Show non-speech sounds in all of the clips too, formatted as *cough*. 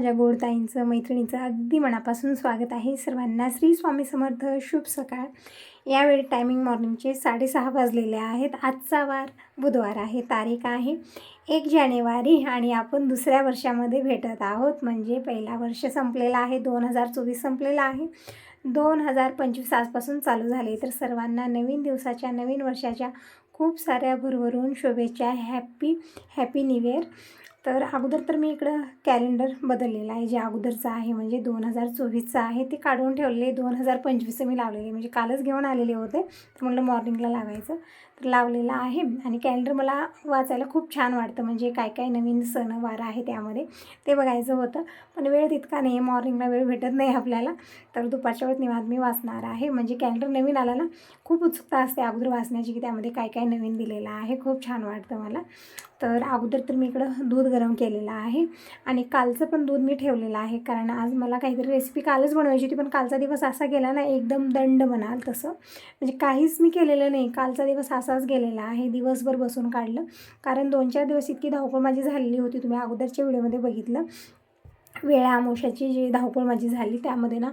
माझ्या गोडताईंचं मैत्रिणीचं अगदी मनापासून स्वागत आहे. सर्वांना श्री स्वामी समर्थ शुभ सकाळ. यावेळी टायमिंग मॉर्निंगचे साडेसहा वाजलेले आहेत. आजचा वार बुधवार आहे तारीख आहे एक जानेवारी आणि आपण दुसऱ्या वर्षामध्ये भेटत आहोत. म्हणजे पहिला वर्ष संपलेला आहे दोन हजार चोवीस संपलेला आहे. दोन हजार पंचवीस आजपासून चालू झाले. तर सर्वांना नवीन दिवसाच्या नवीन वर्षाच्या खूप साऱ्या भरभरून शुभेच्छा. Happy happy new year. तर अगोदर तर मी इकडं कॅलेंडर बदललेला आहे. जे अगोदरचं आहे म्हणजे दोन हजार चोवीसचं आहे ते काढून ठेवलेले दोन हजार पंचवीसचं मी लावलेले म्हणजे कालच घेऊन आलेले होते. तर म्हटलं मॉर्निंगला लावायचं. तर लावलेलं आहे. आणि कॅलेंडर मला वाचायला खूप छान वाटतं. म्हणजे काय काय नवीन सणवार आहे त्यामध्ये. ते बघायचं होतं. पण वेळ तितका नाही. आहे मॉर्निंगला वेळ भेटत नाही आपल्याला. तर दुपारच्या वेळेत निवांत मी वाचणार आहे. म्हणजे कॅलेंडर नवीन आला ना खूप उत्सुकता असते अगोदर वाचण्याची की त्यामध्ये काय काय नवीन दिलेलं आहे. खूप छान वाटतं मला. तर अगोदर तर मी इकडं दूध गरम केलेलं आहे आणि कालचं पण दूध मी ठेवलेलं आहे. कारण आज मला काहीतरी रेसिपी कालच बनवायची होती पण कालचा दिवस असा गेला ना एकदम दंड म्हणाल तसं. म्हणजे काहीच मी केलेलं नाही. कालचा दिवस असाच गेलेला आहे. दिवसभर बसून काढलं. कारण दोन चार दिवस इतकी धावपळ माझी झालेली होती तुम्ही अगोदरच्या व्हिडिओमध्ये बघितलं. वेळा आमोशाची जी धावपळ माझी झाली त्यामध्ये ना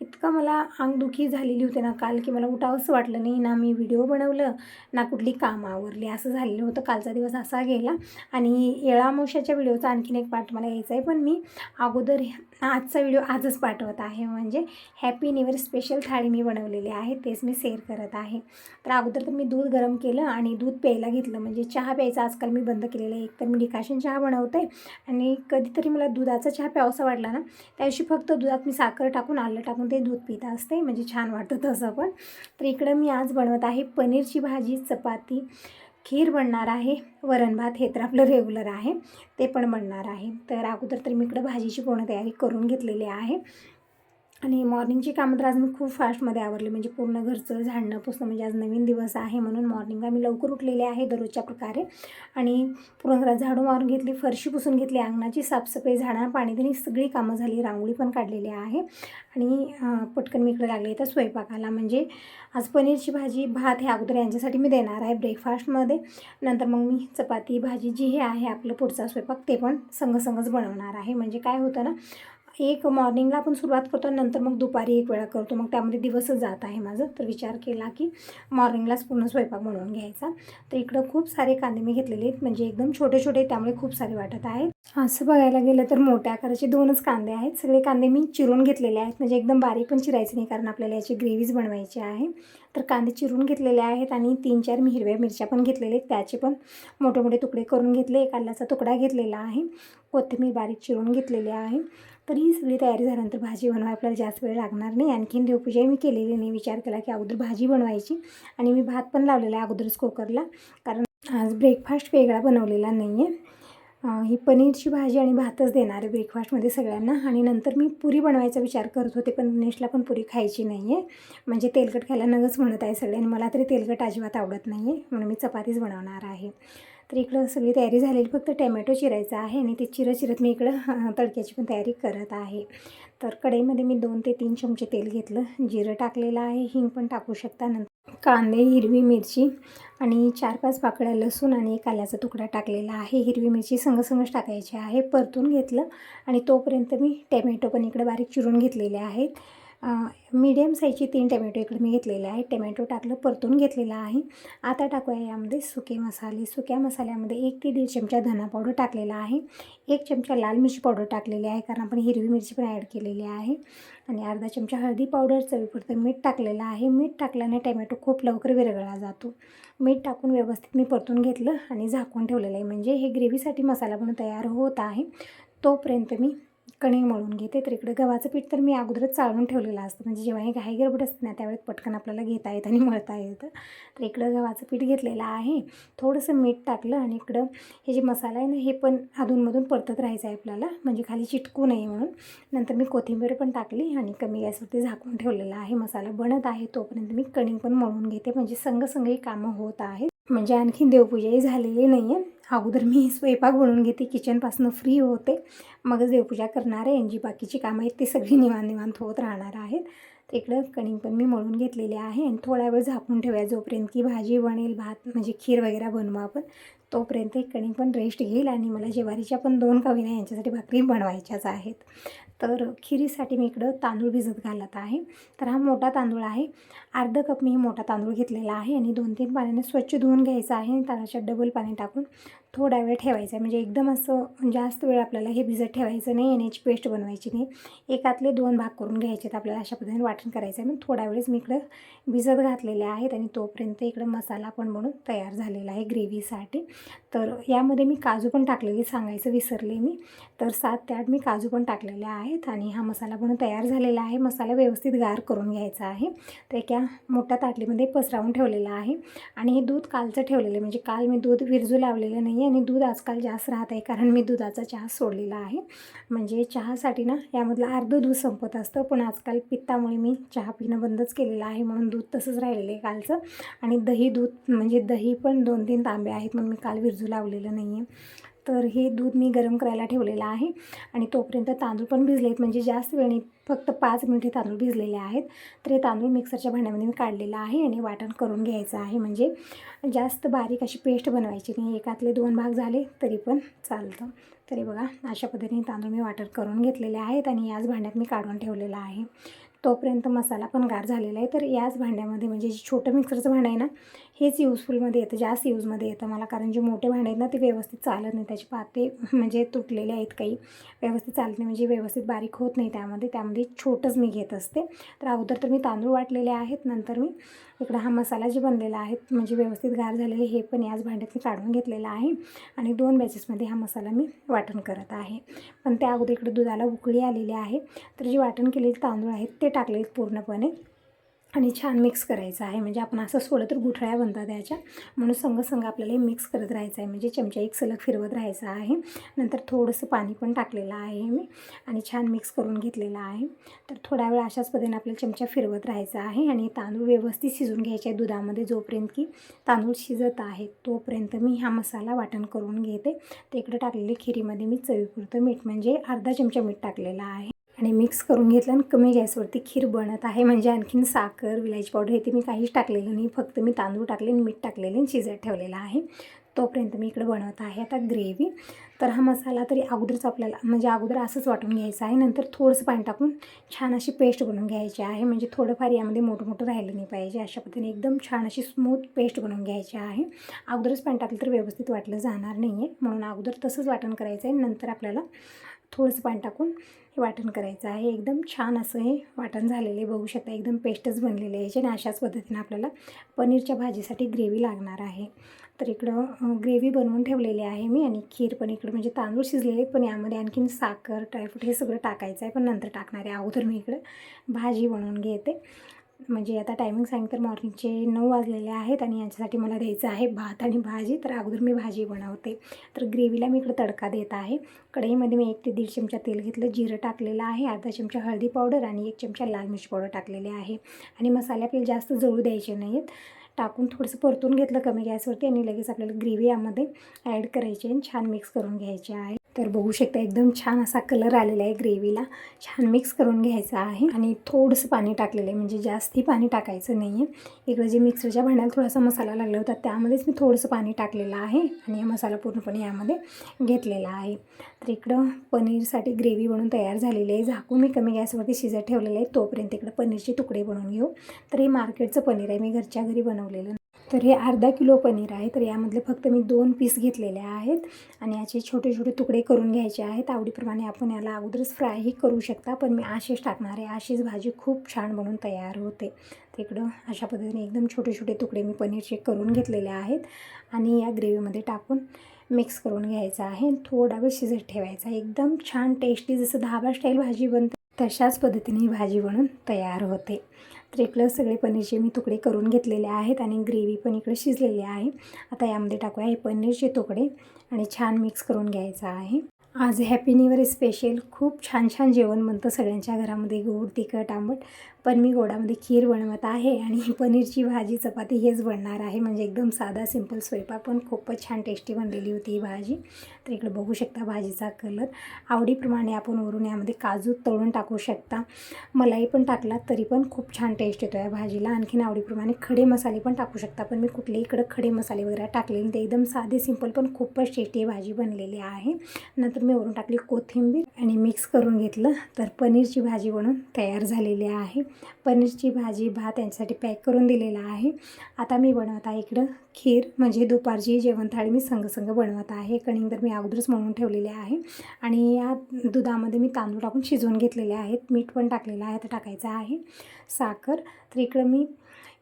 इतकं मला अंगदुखी झालेली होती ना काल की मला उठावंसं वाटलं नाही. ना मी व्हिडिओ बनवलं ना कुठली कामं आवरली. असं झालेलं होतं. कालचा दिवस असा गेला. आणि येळामोशाच्या व्हिडिओचा आणखीन एक पार्ट मला यायचा आहे पण मी अगोदर आजचा व्हिडिओ आजच पाठवत आहे. म्हणजे happy new year special thali मी बनवलेली आहे. तेच मी शेअर करत आहे. तर अगोदर तर मी दूध गरम केलं आणि दूध प्यायला घेतलं. म्हणजे चहा प्यायचा आजकाल मी बंद केलेलं आहे. एक तर मी डिकाशन चहा बनवते आणि कधीतरी मला दुधाचा चहा प्यावासा वाटला ना त्या दिवशी फक्त दुधात मी साखर टाकून आलं टाकून ते दूध पित असते म्हणजे छान वाटतं तसं पण. तर इकडं मी आज बनवत आहे पनीरची भाजी चपाती खीर बनणार आहे वरण भात हे तर आपलं रेग्युलर आहे ते पण बनणार आहे. तर अगोदर तर मी इकडं भाजीची पूर्ण तयारी करून घेतलेली आहे. आणि मॉर्निंगची कामं तर आज मी खूप फास्टमध्ये आवरली. म्हणजे पूर्ण घरचं झाडणं पुसणं म्हणजे आज नवीन दिवस आहे म्हणून मॉर्निंगला मी लवकर उठलेले आहे दररोजच्या प्रकारे. आणि पूर्ण घरात झाडू मारून घेतली फरशी पुसून घेतली अंगणाची साफसफाई झाडांना पाणी देणे सगळी कामं झाली. रांगोळी पण काढलेली आहे. आणि पटकन मी इकडे लागले तर स्वयंपाकाला. म्हणजे आज पनीरची भाजी भात हे अगोदर यांच्यासाठी मी देणार आहे ब्रेकफास्टमध्ये नंतर मग मी चपाती भाजी जी हे आहे आपलं पुढचा स्वयंपाक ते पण संगसंगच बनवणार आहे. म्हणजे काय होतं ना एक मॉर्निंगला आपण सुरुवात करतो नंतर मग दुपारी एक वेळा करतो. मग त्यामध्ये दिवसच जात आहे माझं. तर विचार केला की मॉर्निंगलाच पूर्ण स्वयंपाक बनवून घ्यायचा. तर इकडं खूप सारे कांदे मी घेतलेले आहेत. म्हणजे एकदम छोटे छोटे त्यामुळे खूप सारे वाटत आहेत. असं बघायला गेलं तर मोठ्या आकाराचे दोनच कांदे आहेत. सगळे कांदे मी चिरून घेतलेले आहेत. म्हणजे एकदम बारीक पण चिरायचे नाही कारण आपल्याला याची ग्रेव्हीज बनवायची आहे. तर कांदे चिरून घेतलेले आहेत आणि तीन चार मी हिरव्या मिरच्या पण घेतलेले आहेत. त्याचे पण मोठे मोठे तुकडे करून घेतले. एक आल्याचा तुकडा घेतलेला आहे. कोथिंबीर बारीक चिरून घेतलेली आहे. तर ही सगळी तयारी झाल्यानंतर भाजी बनवाय आपल्याला जास्त वेळ लागणार नाही. आणखीन देवपूजा मी केलेली नाही. विचार केला की अगोदर भाजी बनवायची आणि मी भात पण लावलेला आहे अगोदरच कुकरला. कारण आज ब्रेकफास्ट वेगळा बनवलेला नाही आहे ही पनीरची भाजी आणि भातच देणार आहे ब्रेकफास्टमध्ये सगळ्यांना. आणि नंतर मी पुरी बनवायचा विचार करत होते पण दिनेशला पण पुरी खायची नाही आहे म्हणजे तेलकट खायला नगच म्हणत आहे सगळे आणि मला तरी तेलकट अजिबात आवडत नाही आहे म्हणून मी चपातीच बनवणार आहे. तर इकडं सगळी तयारी झालेली फक्त टॅमॅटो चिरायचा आहे आणि ते चिरत चिरत मी इकडं तडक्याची पण तयारी करत आहे. तर कढईमध्ये मी दोन ते तीन चमचे तेल घेतलं जिरं टाकलेलं आहे हिंग पण टाकू शकता नंतर. कांदे हिरवी मिरची आणि चार पाच पाकळ्या लसूण आणि एक आल्याचा तुकडा टाकलेला आहे. हिरवी मिरची संगसंगच टाकायची आहे परतून घेतलं आणि तोपर्यंत मी टॅमॅटो पण इकडं बारीक चिरून घेतलेले आहेत. मीडियम साईजची तीन टमॅटो इकडे मी घेतलेले आहे टमॅटो टाकलं परतून घेतलेलं आहे. आता टाकूया यामध्ये सुके मसाले. सुक्या मसाल्यामध्ये एक ते दीड चमचा धना पावडर टाकलेला आहे. एक चमचा लाल मिरची पावडर टाकलेली आहे कारण आपण हिरवी मिरची पण ॲड केलेली आहे. आणि अर्धा चमचा हळदी पावडर चवीपुरतं मीठ टाकलेलं आहे. मीठ टाकल्याने टमॅटो खूप लवकर विरघळला जातो. मीठ टाकून व्यवस्थित मी परतून घेतलं आणि झाकून ठेवलेलं आहे. म्हणजे हे ग्रेव्हीसाठी मसाला पण तयार होत आहे. तोपर्यंत मी कणिक मळून घेते. तर गव्हाचं पीठ तर मी अगोदरच चाळून ठेवलेलं असतं. म्हणजे जेव्हा हे घाई गरबड असते ना त्यावेळेस पटकन आपल्याला घेता येतं आणि मळता येतं. तर इकडं गव्हाचं पीठ घेतलेलं आहे. थोडंसं मीठ टाकलं आणि इकडं हे जे मसाला आहे ना हे पण अधूनमधून परतत राहायचं आहे आपल्याला. म्हणजे खाली चिटकू नये म्हणून. नंतर मी कोथिंबीर पण टाकली आणि कमी गॅसवरती झाकून ठेवलेला आहे. मसाला बनत आहे तोपर्यंत मी कणिक पण मळून घेते. म्हणजे संग ही कामं होत आहेत. म्हणजे आणखी देवपूजाही झालेली नाही आहे. अगोदर मी स्वयंपाक बनवून घेते किचनपासून फ्री होते. मगच देवपूजा करणार आहे. आणि जी बाकीची कामं आहेत ती सगळी निवांत निवांत होत राहणार आहेत. तिकडं कणिक पण मी मळून घेतलेली आहे. आणि थोडा वेळ झाकून ठेवूया जोपर्यंत की भाजी बनेल भात म्हणजे खीर वगैरे बनवू आपण. तोपर्यंत एक पण रेस्ट घेईल आणि मला ज्वारीच्या पण दोन कविना यांच्यासाठी भाकरी बनवायच्याच आहेत. तर खिरीसाठी मी इकडं तांदूळ भिजत घालत आहे. तर हा मोठा तांदूळ आहे. अर्धा कप मी मोठा तांदूळ घेतलेला आहे आणि दोन तीन पाण्याने स्वच्छ धुवून घ्यायचा आहे आणि तांदळाच्या डबल पाणी टाकून थोडा वेळ ठेवायचा आहे. म्हणजे एकदम असं जास्त वेळ आपल्याला हे भिजत ठेवायचं नाही आणि याची पेस्ट बनवायची नाही. एकातले दोन भाग करून घ्यायचे आहेत आपल्याला अशा पद्धतीने वाटण करायचं आहे मग थोड्या वेळेस मी इकडं भिजत घातलेले आहेत आणि तोपर्यंत इकडं मसाला पण म्हणून तयार झालेला आहे ग्रेव्हीसाठी तर यामध्ये मी काजू पण टाकलेले सांगायचं विसरले मी. तर सात ते आठ मी काजू पण टाकलेले आहेत आणि हा मसाला पण तयार झालेला आहे. मसाला व्यवस्थित गार करून घ्यायचा आहे. तर एका मोठ्या ताटलीमध्ये पसरावून ठेवलेला आहे. आणि हे दूध कालचं ठेवलेलं म्हणजे काल मी दूध विरजू लावलेलं नाही आहे आणि दूध आजकाल जास्त राहत आहे कारण मी दुधाचा चहा सोडलेला आहे. म्हणजे चहासाठी ना यामधलं अर्धं दूध संपत असतं. पण आजकाल पित्तामुळे मी चहा पिणं बंदच केलेलं आहे. म्हणून दूध तसंच राहिलेलं आहे कालचं. आणि दही दूध म्हणजे दही पण दोन तीन तांबे आहेत म्हणून मी काल विरजू लावलेलं नाही आहे तर हे दूध मी गरम करायला ठेवलेलं आहे आणि तोपर्यंत तांदूळ पण भिजले आहेत. म्हणजे जास्त वेळी फक्त पाच मिनिटे तांदूळ भिजलेले आहेत. तर हे तांदूळ मिक्सरच्या भांड्यामध्ये मी काढलेलं आहे आणि वाटण करून घ्यायचं आहे. म्हणजे जास्त बारीक अशी पेस्ट बनवायची नाही. एकातले दोन भाग झाले तरी पण चालतं. तरी बघा अशा पद्धतीने तांदूळ मी वाटण करून घेतलेले आहेत आणि याच भांड्यात मी काढून ठेवलेलं आहे. तोपर्यंत मसाला पण गार झालेला आहे. तर याच भांड्यामध्ये म्हणजे जे छोटं मिक्सरचं भांडं आहे ना हेच यूजफुलमध्ये येतं जास्त यूजमध्ये येतं मला. कारण जे मोठे भांडे आहेत ना ते व्यवस्थित चालत नाही. त्याचे पाते *laughs* म्हणजे तुटलेले आहेत काही. व्यवस्थित चालत नाही म्हणजे व्यवस्थित बारीक होत नाही त्यामध्ये. त्यामध्ये छोटंच मी घेत असते. तर अगोदर तर मी तांदूळ वाटलेले आहेत नंतर मी इकडं हा मसाला जे बनलेला आहे म्हणजे व्यवस्थित गार झालेले हे पण याच भांड्यात मी काढून घेतलेलं आहे. आणि दोन बॅचेसमध्ये हा मसाला मी वाटण करत आहे. पण त्या अगोदर इकडे दुधाला उकळी आलेली आहे. तर जे वाटण केलेली तांदूळ आहेत ते ते टाकले पूर्णपणे आणि छान मिक्स करायचं आहे. म्हणजे आपण असं सोडलं तर गुठळ्या बनतात त्याच्या म्हणून संग संग आपल्याला हे मिक्स करत राहायचं आहे. म्हणजे चमचा एक सलग फिरवत राहायचं आहे. नंतर थोडंसं पाणी पण टाकलेलं आहे मी आणि छान मिक्स करून घेतलेलं आहे. तर थोड्या वेळ अशाच पद्धतीने आपल्याला चमचा फिरवत राहायचा आहे आणि तांदूळ व्यवस्थित शिजून घ्यायचे आहे दुधामध्ये जोपर्यंत की तांदूळ शिजत आहे तोपर्यंत मी हा मसाला वाटण करून घेते. तर इकडे टाकलेली खिरीमध्ये मी चवीपुरतं मीठ म्हणजे अर्धा चमचा मीठ टाकलेलं आहे. आणि मिक्स करून घेतलं आणि कमी गॅसवरती खीर बनत आहे. म्हणजे आणखीन साखर विलायची पावडर हे ते मी काहीच टाकलेलं नाही. फक्त मी तांदूळ टाकले आणि मीठ टाकलेले आणि शिजत ठेवलेलं आहे. तोपर्यंत मी इकडे बनवत आहे आता ग्रेव्ही तर हा मसाला तरी अगोदरच आपल्याला म्हणजे अगोदर असंच वाटून घ्यायचं आहे. नंतर थोडंसं पाणी टाकून छान अशी पेस्ट बनवून घ्यायची आहे. म्हणजे थोडंफार यामध्ये मोठं मोठं राहिलं नाही पाहिजे. अशा पद्धतीने एकदम छान अशी स्मूथ पेस्ट बनवून घ्यायची आहे. अगोदरच पाणी टाकलं तर व्यवस्थित वाटलं जाणार नाही आहे म्हणून अगोदर तसंच वाटण करायचं आहे. नंतर आपल्याला थोडंसं पाणी टाकून हे वाटण करायचं आहे. एकदम छान असं हे वाटण झालेले बघू शकता एकदम पेस्टच बनलेले आहे आणि अशाच पद्धतीने आपल्याला पनीरच्या भाजीसाठी ग्रेव्ही लागणार आहे. तर इकडं ग्रेव्ही बनवून ठेवलेली आहे मी आणि खीर पण इकडं म्हणजे तांदूळ शिजलेले पण यामध्ये आणखीन साखर ड्रायफ्रूट हे सगळं टाकायचं आहे. पण नंतर टाकणार आहे. अगोदर मी इकडं भाजी बनवून घेते. म्हणजे आता टायमिंग सांगितलं तर मॉर्निंगचे नऊ वाजलेले आहेत आणि यांच्यासाठी मला द्यायचं आहे भात आणि भाजी. तर अगोदर मी भाजी बनवते. तर ग्रेव्हीला मी इकडं तडका देत आहे. कढईमध्ये मी एक ते दीड चमचा तेल घेतलं जिरं टाकलेलं आहे अर्धा चमचा हळदी पावडर आणि एक चमचा लाल मिरची पावडर टाकलेले आहे. आणि मसाले आपल्याला जास्त जळू द्यायचे नाहीत. टाकून थोडंसं परतून घेतलं कमी गॅसवरती आणि लगेच आपल्याला ग्रेव्ही यामध्ये ॲड करायची आणि छान मिक्स करून घ्यायचे आहे. तर बघू शकता एकदम छान असा कलर आलेला आहे ग्रेव्हीला. छान मिक्स करून घ्यायचा आहे आणि थोडंसं पाणी टाकलेलं आहे म्हणजे जास्ती पाणी टाकायचं नाही आहे इकडं जे मिक्सरच्या भांड्याला थोडासा मसाला लागला होता त्यामध्येच मी थोडंसं पाणी टाकलेलं आहे आणि हा मसाला पूर्णपणे यामध्ये घेतलेला आहे. तर इकडं पनीरसाठी ग्रेव्ही बनवून तयार झालेली आहे. झाकून मी कमी गॅसवरती शिजत ठेवलेलं आहे तोपर्यंत इकडं पनीरचे तुकडे बनवून घेऊ. तर हे मार्केटचं पनीर आहे मी घरच्या घरी बनवलेलं तर हे अर्धा किलो पनीर आहे. तर यामधले फक्त मी दोन पीस घेतलेले आहेत आणि याचे छोटे छोटे तुकडे करून घ्यायचे आहेत. आवडीप्रमाणे आपण याला अगोदरच फ्रायही करू शकता पण मी आशेच टाकणार आहे. अशीच भाजी खूप छान बनून तयार होते. तिकडं अशा पद्धतीने एकदम छोटे छोटे तुकडे मी पनीरचे करून घेतलेले आहेत आणि या ग्रेव्हीमध्ये टाकून मिक्स करून घ्यायचं आहे. थोडा वेळ शिजत ठेवायचा. एकदम छान टेस्टी जसं धाबा स्टाईल भाजी बनते तशाच पद्धतीने ही भाजी बनून तयार होते. तर इकडं सगळे पनीरचे मी तुकडे करून घेतलेले आहेत आणि ग्रेव्ही पण इकडे शिजलेली आहे. आता यामध्ये टाकूया हे पनीरचे तुकडे आणि छान मिक्स करून घ्यायचं आहे. आज हॅपी न्यू इयर स्पेशल. खूप छान छान जेवण बनतं सगळ्यांच्या घरामध्ये. गोड तिखट आंबट. पण मी गोडामध्ये खीर बनवत आहे आणि *laughs* पनीरची भाजी चपाती हेच बनणार आहे. म्हणजे एकदम साधा सिंपल स्वयंपाक पण खूपच छान टेस्टी बनलेली होती ही भाजी. तर इकडे बघू शकता भाजीचा कलर आवडीप्रमाणे आपण वरून यामध्ये काजू तळून टाकू शकता. मलाई पण टाकला तरी पण खूप छान टेस्ट येतो या भाजीला. आणखीन आवडीप्रमाणे खडे मसाले पण टाकू शकता. पण मी कुठलेही इकडं खडे मसाले वगैरे टाकलेले ते एकदम साधे सिंपल पण खूपच टेस्टी भाजी बनलेली आहे. नंतर मी वरून टाकली कोथिंबीर आणि मिक्स करून घेतलं. तर पनीरची भाजी बनून तयार झालेली आहे. पनीरची भाजी भात यांच्यासाठी पॅक करून दिलेला आहे. आता मी बनवत आहे इकडं खीर म्हणजे दुपारची जेवण थाळी मी संगसंग बनवत आहे. कणिंग तर मी अगोदरच म्हणून ठेवलेले आहे. आणि या दुधामध्ये मी तांदूळ टाकून शिजवून घेतलेले आहेत. मीठ पण टाकलेलं आहे तर टाकायचं आहे. साखर तर इकडं मी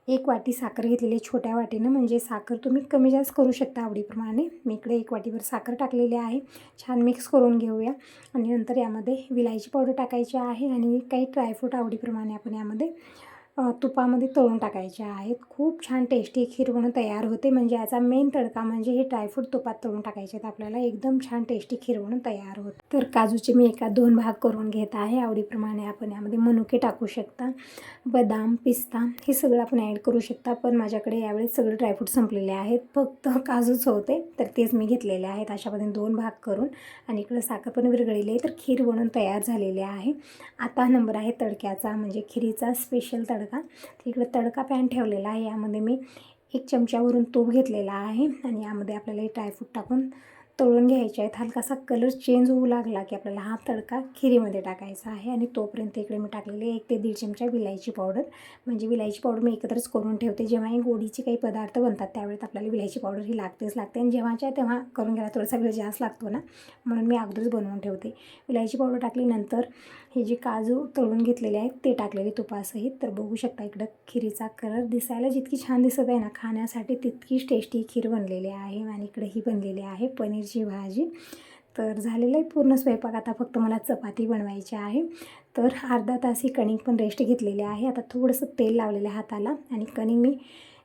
एक वाटी साखर घेतलेली आहे छोट्या वाटीनं. म्हणजे साखर तुम्ही कमी जास्त करू शकता आवडीप्रमाणे. मी इकडे एक वाटीभर साखर टाकलेली आहे. छान मिक्स करून घेऊया. आणि नंतर यामध्ये विलायची पावडर टाकायची आहे. आणि काही ड्रायफ्रूट आवडीप्रमाणे आपण यामध्ये तुपामध्ये तळून टाकायचे आहेत. खूप छान टेस्टी खीर बनून तयार होते. म्हणजे याचा मेन तडका म्हणजे हे ड्रायफ्रूट तुपात तळून टाकायचे आहेत. आपल्याला एकदम छान टेस्टी खीर बनून तयार होते. तर काजूचे मी एका दोन भाग करून घेत आहे. आवडीप्रमाणे आपण यामध्ये मनुके टाकू शकता. बदाम पिस्ता हे सगळं आपण ॲड करू शकता. पण माझ्याकडे यावेळेस सगळे ड्रायफ्रूट संपलेले आहेत. फक्त काजूच होते. तर तेच मी घेतलेले आहेत. अशा पद्धतीने दोन भाग करून आणि इकडं साखर पण विरघळलेली आहे. तर खीर बनून तयार झालेली आहे. आता नंबर आहे तडक्याचा. म्हणजे खिरीचा स्पेशल तडका. तडका. इकडं तडका पॅन ठेवलेला आहे. यामध्ये मी एक चमच्यावरून तूप घेतलेला आहे. आणि यामध्ये आपल्याला हे ड्रायफ्रूट टाकून तळून घ्यायचे आहेत. हलकासा कलर चेंज होऊ लागला की आपल्याला हा तडका खिरीमध्ये टाकायचा आहे. आणि तोपर्यंत इकडे मी टाकलेले एक ते दीड चमचा विलायची पावडर म्हणजे विलायची पावडर मी एकत्रच करून ठेवते. जेव्हा हे गोडीचे काही पदार्थ बनतात त्यावेळेस आपल्याला विलायची पावडर ही लागतेच लागते. आणि जेव्हाच्या तेव्हा करून घ्यायला थोडासा वेळ जास्त लागतो ना म्हणून मी अगोदरच बनवून ठेवते. विलायची पावडर टाकल्यानंतर हे जे काजू तळून घेतलेले आहेत ते टाकलेले तुपासहित. तर बघू शकता इकडं खिरीचा कलर दिसायला जितकी छान दिसत आहे ना खाण्यासाठी तितकीच टेस्टी खीर बनलेली आहे आणि इकडे ही बनलेली आहे पनीरची भाजी. तर झालेलं आहे पूर्ण स्वयंपाक. आता फक्त मला चपाती बनवायची आहे. तर अर्धा तास ही कणिक पण रेस्ट घेतलेली आहे. आता थोडंसं तेल लावलेलं आहे हाताला आणि कणिक मी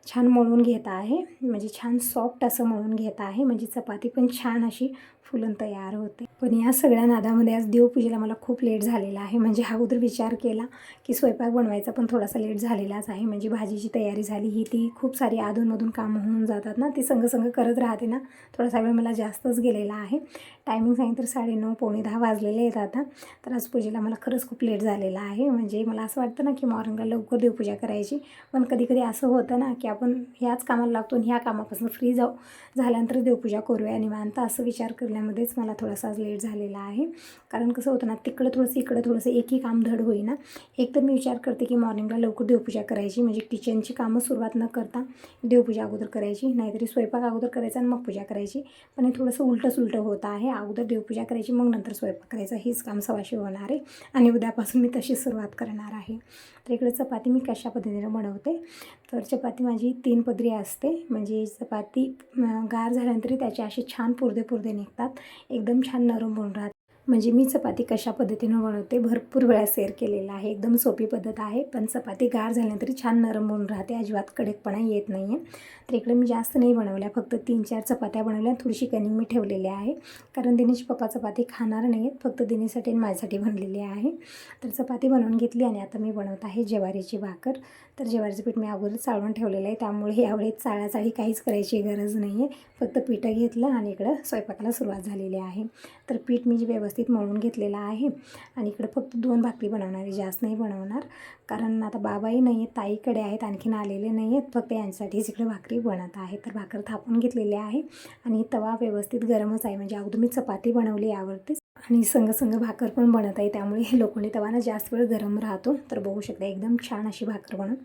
छान मळून घेत आहे. म्हणजे छान सॉफ्ट असं मळून घेत आहे. म्हणजे चपाती पण छान अशी फुलं तयार होते. पण या सगळ्या नादामध्ये आज देवपूजेला मला खूप लेट झालेला आहे. म्हणजे हा उदर विचार केला की स्वयंपाक बनवायचा पण थोडासा लेट झालेलाच आहे. म्हणजे भाजीची तयारी झाली ही ती खूप सारी अधूनमधून कामं होऊन जातात ना. ती संग करत राहते ना. थोडासा वेळ मला जास्तच गेलेला आहे. टायमिंग सांगितलं तर साडेनऊ पावणे दहा वाजलेले आहेत आता. तर आज पूजेला मला खरंच खूप लेट झालेला आहे. म्हणजे मला असं वाटतं ना की मॉर्निंगला लवकर देवपूजा करायची. पण कधी कधी असं होतं ना की आपण ह्याच कामाला लागतो आणि ह्या कामापासून फ्री जाऊ. झाल्यानंतर देवपूजा करूया निवांत असं विचार करण्यामध्येच मला थोडासा आज लेट झालेला आहे. कारण कसं होतं ना तिकडं थोडंसं इकडं थोडंसं एकही काम धड होईना. एक तर मी विचार करते की मॉर्निंगला लवकर देवपूजा करायची. म्हणजे किचनची कामं सुरुवात न करता देवपूजा अगोदर करायची. नाहीतरी स्वयंपाक अगोदर करायचा आणि मग पूजा करायची. पण हे थोडंसं उलटं सुलटं होत आहे. अगोदर देवपूजा करायची मग नंतर स्वयंपाक करायचा. हेच काम सवाशी होणार आहे. आणि उद्यापासून मी तशी सुरुवात करणार आहे. तर इकडे चपाती मी कशा पद्धतीने बनवते? तर चपाती माझी तीन पदरी असते. म्हणजे चपाती गार झाल्यानंतर त्याचे असे छान पुरदे पुरदे निघतात. एकदम छान नरम होऊन राहतात म्हणजे मी चपाती कशा पद्धतीनं बनवते भरपूर वेळा शेअर केलेला आहे. एकदम सोपी पद्धत आहे पण चपाती गार झाल्यानंतर छान नरम होऊन राहते अजिबात कडकपणा येत नाही आहे तर इकडे मी जास्त नाही बनवल्या फक्त तीन चार चपात्या बनवल्या थोडीशी कणी मी ठेवलेली आहे. कारण दिनेश पप्पा चपाती खाणार नाही आहेत फक्त दिनेशसाठी आणि माझ्यासाठी बनलेली आहे. तर चपाती बनवून घेतली आणि आता मी बनवत आहे ज्वारीची भाकर. तर ज्वारीचं पीठ मी अगोदर चाळून ठेवलेलं आहे त्यामुळे यावेळी चाळाचाळी काहीच करायची गरज नाही आहे फक्त पिठं घेतलं आणि इकडं स्वयंपाकाला सुरुवात झालेली आहे. तर पीठ मी जी व्यवस्थित मळून घेतलेलं आहे आणि इकडं फक्त दोन भाकरी बनवणार आहे जास्त नाही बनवणार. कारण आता बाबाही नाही आहेत ताईकडे आहेत आणखीन आलेले नाही आहेत फक्त यांच्यासाठीच इकडे भाकरी बनत आहे. तर भाकर थापून घेतलेली आहे आणि तवा व्यवस्थित गरमच आहे. म्हणजे अगोदर मी चपाती बनवली यावरतीच आणि संग संग भाकर पण बनत आहे. त्यामुळे हे लोखंडी तवाना जास्त वेळ गरम राहतो. तर बघू शकता एकदम छान अशी भाकर बनून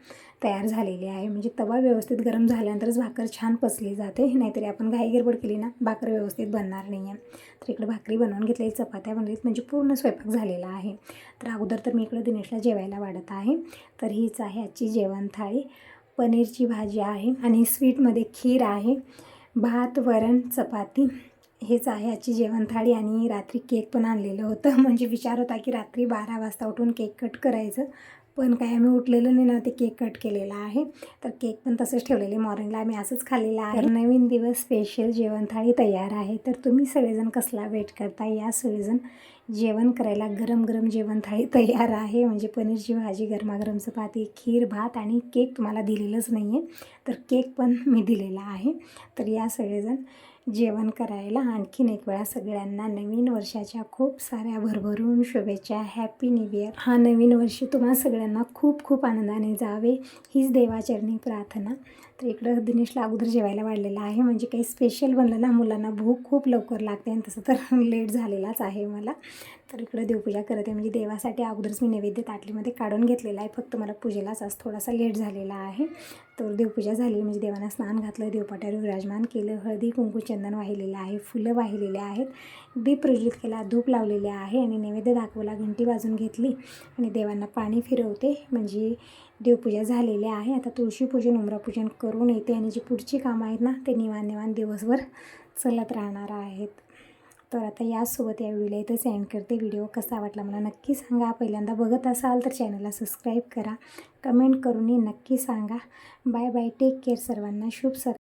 तयार झालेली आहे. म्हणजे तवा व्यवस्थित गरम झाल्यानंतरच भाकर छान पचली जाते. नाहीतरी आपण घाई गडबड केली ना भाकर व्यवस्थित बनणार नाही आहे तर इकडे भाकरी बनवून घेतलेली चपात्या बनलेत म्हणजे पूर्ण स्वयंपाक झालेला आहे. तर अगोदर तर मी इकडे दिनेशला जेवायला वाढत आहे. तर हीच आहे आजची जेवण थाळी. पनीरची भाजी आहे आणि स्वीटमध्ये खीर आहे. भात वरण चपाती हेच आहे आजची जेवण थाळी. आणि रात्री केक पण आणलेलं होतं. *laughs* म्हणजे विचार होता की रात्री बारा वाजता उठून केक कट करायचं. पण काय आम्ही उठलेलं नाही ना ते केक कट केलेला आहे. तर केक पण तसंच ठेवलेले मॉर्निंगला आम्ही असंच खाल्लेलं आहे. नवीन दिवस स्पेशल जेवण थाळी तयार आहे. तर तुम्ही सगळेजण कसला वेट करता? या सगळेजण जेवण करायला गरम गरम जेवण थाळी तयार आहे. म्हणजे पनीरची भाजी गरमागरम चपाती खीर भात आणि केक तुम्हाला दिलेलंच नाही आहे तर केक पण मी दिलेला आहे. तर या सगळेजण जेवण करायला आणखीन एक वेळा सगळ्यांना नवीन वर्षाच्या खूप साऱ्या भरभरून शुभेच्छा. हॅपी न्यू इयर हा नवीन वर्ष तुम्हा सगळ्यांना खूप खूप आनंदाने जावे. हीच देवाचरणी प्रार्थना. तर इकडं दिनेशला अगोदर जेवायला वाढलेलं आहे. म्हणजे काही स्पेशल बनलं ना मुलांना भूक खूप लवकर लागते आणि तसं तर *laughs* लेट झालेलाच आहे मला. तर इकडं देवपूजा करत. आहे म्हणजे देवासाठी अगोदरच मी नैवेद्य ताटलीमध्ये काढून घेतलेला आहे. फक्त मला पूजेलाच आज थोडासा लेट झालेला आहे. तर देवपूजा झाली म्हणजे देवांना स्नान घातलं देवपाट्यावर विराजमान केलं हळदी कुंकू चंदन वाहिलेलं आहे फुलं वाहिलेले आहेत. दीप प्रज्वलित केला धूप लावलेले आहे आणि नैवेद्य दाखवला घंटी वाजून घेतली आणि देवांना पाणी फिरवते. म्हणजे देवपूजा झालेली आहे. आता तुळशीपूजन उमरापूजन करून येते आणि जी पुढची कामं आहेत ना ते निवान निवान दिवसभर चलत राहणार आहेत. तर आता यासोबत या व्हिडिओला इथंच एंड करते. व्हिडिओ कसा वाटला मला नक्की सांगा. पहिल्यांदा बघत असाल तर चॅनलला सबस्क्राईब करा. कमेंट करूनही नक्की सांगा. बाय बाय टेक केअर सर्वांना. शुभ सर